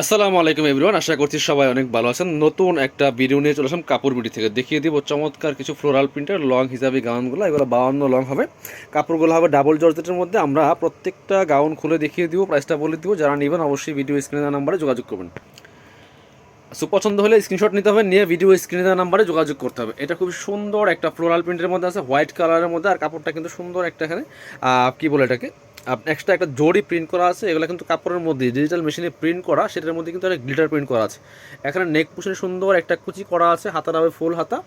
আসসালামু আলাইকুম এভরিওয়ান, আশা করছি সবাই অনেক ভালো আছেন। নতুন একটা ভিডিও নিয়ে চলে আসলাম কাপড় বিডি থেকে। দেখিয়ে দিব চমৎকার কিছু ফ্লোরাল প্রিন্টের লং হিসাবে গাউনগুলো, এগুলো বাউন্ন লং হবে। কাপড়গুলো হবে ডাবল জর্জেটের মধ্যে। আমরা প্রত্যেকটা গাউন খুলে দেখিয়ে দিব প্রাইসটা বলে দিব। যারা নেবেন অবশ্যই ভিডিও স্ক্রিনে দেওয়া নাম্বারে যোগাযোগ করবেন। সো পছন্দ হলে স্ক্রিনশট নিতে হবে, নিয়ে ভিডিও স্ক্রিনে দেওয়া নাম্বারে যোগাযোগ করতে হবে। এটা খুব সুন্দর একটা ফ্লোরাল প্রিন্টের মধ্যে আছে হোয়াইট কালারের মধ্যে। আর কাপড়টা কিন্তু সুন্দর একটা এখানে কী বলে এটাকে? এক্সট্রা একটা জড়ি প্রিন্ট করা আছে, এগুলো কিন্তু কাপড়ের মধ্যে ডিজিটাল মেশিনে প্রিন্ট করা, সেটার মধ্যে কিন্তু একটা গ্লিটার প্রিন্ট করা আছে। এখানে নেক পুশনে সুন্দর একটা কুচি করা আছে হাতাটা হবে ফুল হাতা।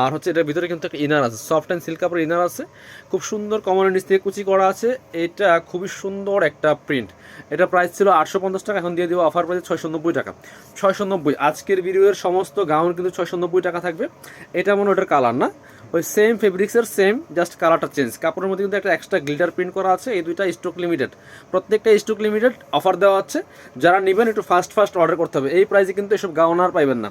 আর হচ্ছে এটার ভিতরে কিন্তু একটা ইনার আছে সফট অ্যান্ড সিল্ক কাপড় ইনার আছে। খুব সুন্দর কমনের নিচ থেকে কুচি করা আছে, এটা খুবই সুন্দর একটা প্রিন্ট এটা প্রাইস ছিল আটশো পঞ্চাশ টাকা, এখন দিয়ে দিব অফার প্রাইস ছয়শো নব্বই টাকা। ছয়শো নব্বই, আজকের ভিডিওর সমস্ত গাউন কিন্তু ছয়শো নব্বই টাকা থাকবে। এটা মনে ওটার কালার না। ওই সেম ফেব্রিক্সের সেম জাস্ট কালারটা চেঞ্জ কাপড়ের মধ্যে কিন্তু একটা এক্সট্রা গ্লিটার প্রিন্ট করা আছে, এই দুইটা স্টক লিমিটেড প্রত্যেকটা স্টক লিমিটেড অফার দেওয়া আছে। যারা নেবেন একটু ফাস্ট ফাস্ট অর্ডার করতে হবে। এই প্রাইসে কিন্তু এসব গাউন আর পাইবেন না।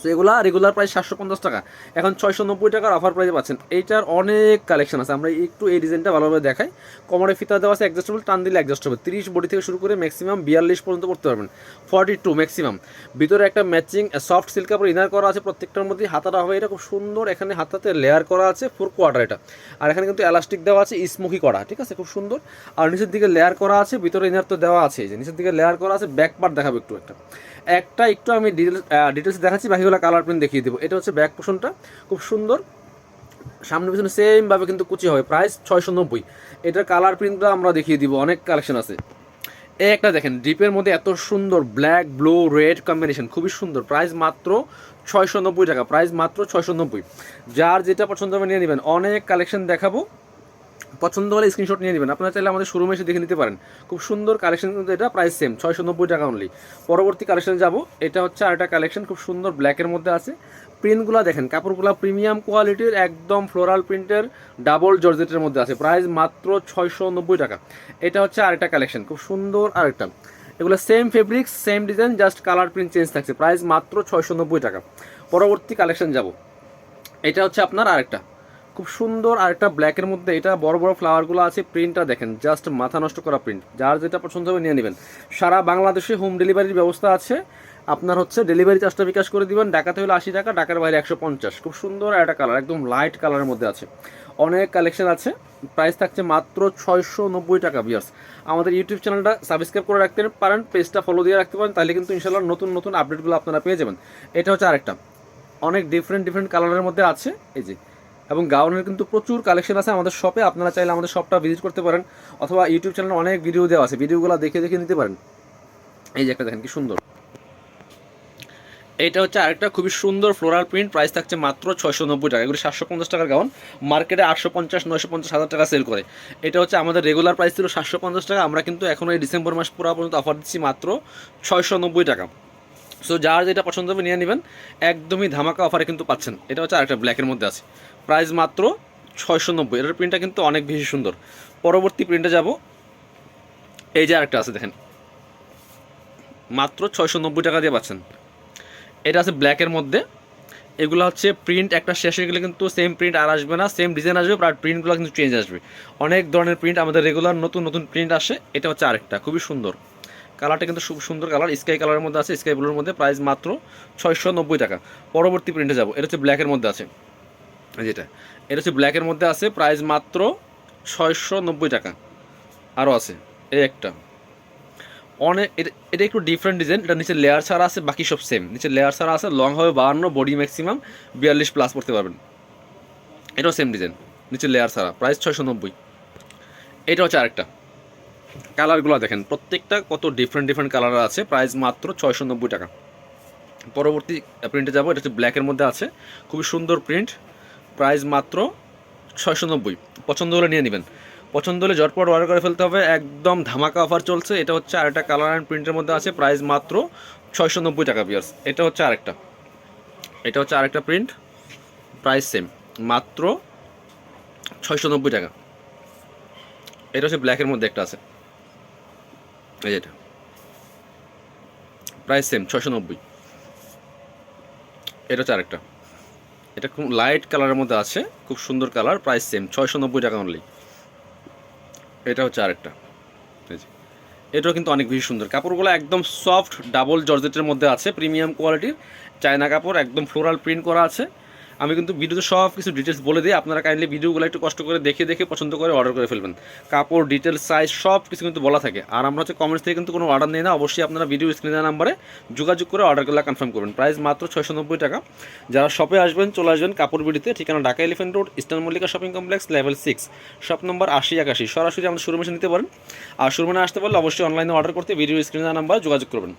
সো এগুলা রেগুলার প্রাইস সাতশো পঞ্চাশ টাকা। এখন ছয়শো নব্বই টাকার অফার প্রাইসে পাচ্ছেন। এইটার অনেক কালেকশন আছে। আমরা একটু এই ডিজাইনটা ভালোভাবে দেখাই। কমরে ফিতা দেওয়া আছে অ্যাডজাস্টেবল টান দিলে অ্যাডজাস্ট হবে তিরিশ বডি থেকে শুরু করে ম্যাক্সিমাম বিয়াল্লিশ পর্যন্ত করতে পারবেন। ফর্টি টু ম্যাক্সিমাম ভিতরে একটা ম্যাচিং সফট সিল্ক কাপড় ইনার করা আছে প্রত্যেকটার মধ্যে। হাতাটা হবে, এটা খুব সুন্দর এখানে হাতাতে লেয়ার করা আছে ফোর কোয়ার্টার এটা। আর এখানে কিন্তু এলাস্টিক দেওয়া আছে স্মোকি করা, ঠিক আছে? খুব সুন্দর। আর নিচের দিকে লেয়ার করা আছে, ভিতরে ইনার তো দেওয়া আছে। যে নিচের দিকে লেয়ার করা আছে ব্যাক পার্ট দেখাবো একটু একটা। একটা একটু আমি ডিটেলস দেখাচ্ছি, বাকিগুলো কালার প্রিন্ট দেখিয়ে দেবো। এটা হচ্ছে ব্যাক পোষণটা খুব সুন্দর। সামনে পিছনে সেমভাবে কিন্তু কুচি হবে প্রাইস ছয়শো নব্বই। এটার কালার প্রিন্টটা আমরা দেখিয়ে দিব, অনেক কালেকশন আছে। এই একটা দেখেন ডিপের মধ্যে এত সুন্দর ব্ল্যাক ব্লু রেড কম্বিনেশন খুবই সুন্দর। প্রাইস মাত্র ছয়শো নব্বই টাকা প্রাইস মাত্র ছয়শো নব্বই। যার যেটা পছন্দ হবে নিয়ে নেবেন। অনেক কালেকশন দেখাবো। পছন্দ হলে স্ক্রিনশট নিয়ে নেবেন। আপনারা চাইলে আমাদের শোরুমে এসে দেখে নিতে পারেন। খুব সুন্দর কালেকশন কিন্তু এটা প্রাইস সেম ছয়শো নব্বই টাকা অনলি পরবর্তী কালেকশনে যাব। এটা হচ্ছে আরেকটা কালেকশন খুব সুন্দর ব্ল্যাকের মধ্যে আছে। প্রিন্টগুলো দেখেন, কাপড়গুলো প্রিমিয়াম কোয়ালিটির একদম ফ্লোরাল প্রিন্টের ডাবল জর্জেটের মধ্যে আছে। প্রাইস মাত্র ছয়শো নব্বই টাকা। এটা হচ্ছে আরেকটা কালেকশন খুব সুন্দর আরেকটা। এগুলো same fabrics same design just colour print change থাকছে। প্রাইস মাত্র ছয়শো নব্বই টাকা। পরবর্তী কালেকশন যাব। এটা হচ্ছে আপনার আরেকটা। খুব সুন্দর আরেকটা ব্ল্যাকের মধ্যে এটা বড় বড় ফ্লাওয়ারগুলো আছে প্রিন্টটা দেখেন জাস্ট মাথা নষ্ট করা প্রিন্ট যার যেটা পছন্দ হবে নিয়ে নেবেন। সারা বাংলাদেশে হোম ডেলিভারির ব্যবস্থা আছে। আপনার হচ্ছে ডেলিভারি চার্জটা বিকাশ করে দিবেন ঢাকাতে হলে আশি টাকা ঢাকার বাইরে একশো পঞ্চাশ। খুব সুন্দর একটা কালার একদম লাইট কালারের মধ্যে আছে। অনেক কালেকশন আছে প্রাইস থাকছে মাত্র ছয়শো নব্বই টাকা বিয়ার্স আমাদের ইউটিউব চ্যানেলটা সাবস্ক্রাইব করে রাখতে পারেন পেজটা ফলো দিয়ে রাখতে পারেন, তাহলে কিন্তু ইনশাল্লাহ নতুন নতুন আপডেটগুলো আপনারা পেয়ে যাবেন। এটা হচ্ছে আরেকটা। অনেক ডিফারেন্ট ডিফারেন্ট কালারের মধ্যে আছে, এই যে এবং গাউনের কিন্তু প্রচুর কালেকশন আছে আমাদের শপে আপনারা চাইলে আমাদের শপটা ভিজিট করতে পারেন, অথবা ইউটিউব চ্যানেলে অনেক ভিডিও দেওয়া আছে। ভিডিওগুলো দেখে দেখে নিতে পারেন। এই যে একটা দেখেন, কি সুন্দর। এটা হচ্ছে আরেকটা খুবই সুন্দর ফ্লোরাল প্রিন্ট প্রাইস থাকছে মাত্র ছয়শো নব্বই টাকা। এগুলো সাতশো পঞ্চাশ টাকার গাউন মার্কেটে আটশো পঞ্চাশ, নয়শো পঞ্চাশ, হাজার টাকা সেল করে। এটা হচ্ছে আমাদের রেগুলার প্রাইস ছিল সাতশো পঞ্চাশ টাকা। আমরা কিন্তু এখন এই ডিসেম্বর মাস পুরো পর্যন্ত অফার দিচ্ছি মাত্র ছয়শো নব্বই টাকা। সো যার যেটা পছন্দ হবে নিয়ে নেবেন। একদমই ধামাকা অফারে কিন্তু পাচ্ছেন। এটা হচ্ছে আরেকটা ব্ল্যাকের মধ্যে আছে। প্রাইস মাত্র ছয়শো নব্বই। এটার প্রিন্টটা কিন্তু অনেক বেশি সুন্দর। পরবর্তী প্রিন্টে যাব। এই যে আরেকটা আছে, দেখেন। মাত্র ছয়শো নব্বই টাকা দিয়ে পাচ্ছেন। এটা আছে ব্ল্যাকের মধ্যে। এগুলো হচ্ছে প্রিন্ট একটা শেষ হয়ে গেলে কিন্তু সেম প্রিন্ট আর আসবে না। সেম ডিজাইন আসবে আর প্রিন্টগুলো কিন্তু চেঞ্জ আসবে। অনেক ধরনের প্রিন্ট আমাদের রেগুলার নতুন নতুন প্রিন্ট আসে। এটা হচ্ছে আরেকটা। খুবই সুন্দর। কালারটা কিন্তু খুব সুন্দর কালার, স্কাই কালারের মধ্যে আছে, স্কাই ব্লুর মধ্যে, প্রাইস মাত্র ছয়শো নব্বই টাকা। পরবর্তী প্রিন্টে যাব, এটা হচ্ছে ব্ল্যাকের মধ্যে আছে। যেটা এটা হচ্ছে ব্ল্যাকের মধ্যে আছে, প্রাইস মাত্র ছয়শো নব্বই টাকা। আরও আছে, এই একটা। অনেক এটা এটা একটু ডিফারেন্ট ডিজাইন এটা নিচে লেয়ার ছাড়া আছে, বাকি সব সেম নিচে লেয়ার ছাড়া আছে লং হবে বাহান্ন বডি ম্যাক্সিমাম বিয়াল্লিশ প্লাস পড়তে পারবেন। এটাও সেম ডিজাইন নিচে লেয়ার ছাড়া, প্রাইস ছয়শো নব্বই এটা হচ্ছে আরেকটা। কালারগুলো দেখেন, প্রত্যেকটা কত ডিফারেন্ট ডিফারেন্ট কালার আছে প্রাইস মাত্র ছয়শো নব্বই টাকা। পরবর্তী প্রিন্টে যাব, এটা হচ্ছে ব্ল্যাকের মধ্যে আছে, খুবই সুন্দর প্রিন্ট প্রাইস মাত্র ছয়শো নব্বই পছন্দ হলে নিয়ে নেবেন। পছন্দ হলে ঝটপট অর্ডার করে ফেলতে হবে, একদম ধামাকা অফার চলছে, এটা হচ্ছে আরেকটা কালার অ্যান্ড প্রিন্টের মধ্যে আছে প্রাইস মাত্র ছয়শো নব্বই টাকা পিয়ার্স এটা হচ্ছে আরেকটা। এটা হচ্ছে আরেকটা প্রিন্ট প্রাইস সেম মাত্র ছয়শো নব্বই টাকা। এটা হচ্ছে ব্ল্যাকের মধ্যে একটা আছে। এই যেটা প্রাইস সেম ছয়শো নব্বই। এটা হচ্ছে আরেকটা। এটা খুব লাইট কালারের মধ্যে আছে, খুব সুন্দর কালার প্রাইস সেম ছয়শো নব্বই টাকা অনলি এটা হচ্ছে আরেকটা। এটাও কিন্তু অনেক বেশি সুন্দর। কাপড়গুলো একদম সফট ডাবল জর্জেটের মধ্যে আছে প্রিমিয়াম কোয়ালিটির চায়না কাপড়, একদম ফ্লোরাল প্রিন্ট করা আছে। আমি কিন্তু ভিডিওতে সব কিছু ডিটেলস বলে দিই। আপনারা কাইন্ডলি ভিডিওগুলো একটু কষ্ট করে দেখে দেখে পছন্দ করে অর্ডার করে ফেলবেন। কাপড় ডিটেলস সাইজ সব কিছু কিন্তু বলা থাকে। আর আমরা হচ্ছে কমেন্টস থেকে কিন্তু কোনো অর্ডার নেই না। অবশ্যই আপনারা ভিডিও স্ক্রিনের নাম্বারে যোগাযোগ করে অর্ডারগুলো কনফার্ম করবেন। প্রাইস মাত্র ছয়শো নব্বই টাকা। যারা শপে আসবেন, চলে আসবেন কাপড় বিডিতে। ঠিকানা Dhaka Elephant Road Eastern Mallika shopping complex level six shop number আশি একাশি। সরাসরি আমাদের এসে নিতে পারেন। আর শোরুমে আসতে পারলে অবশ্যই অনলাইনে অর্ডার করতে ভিডিও স্ক্রিনের নাম্বার যোগাযোগ করবেন।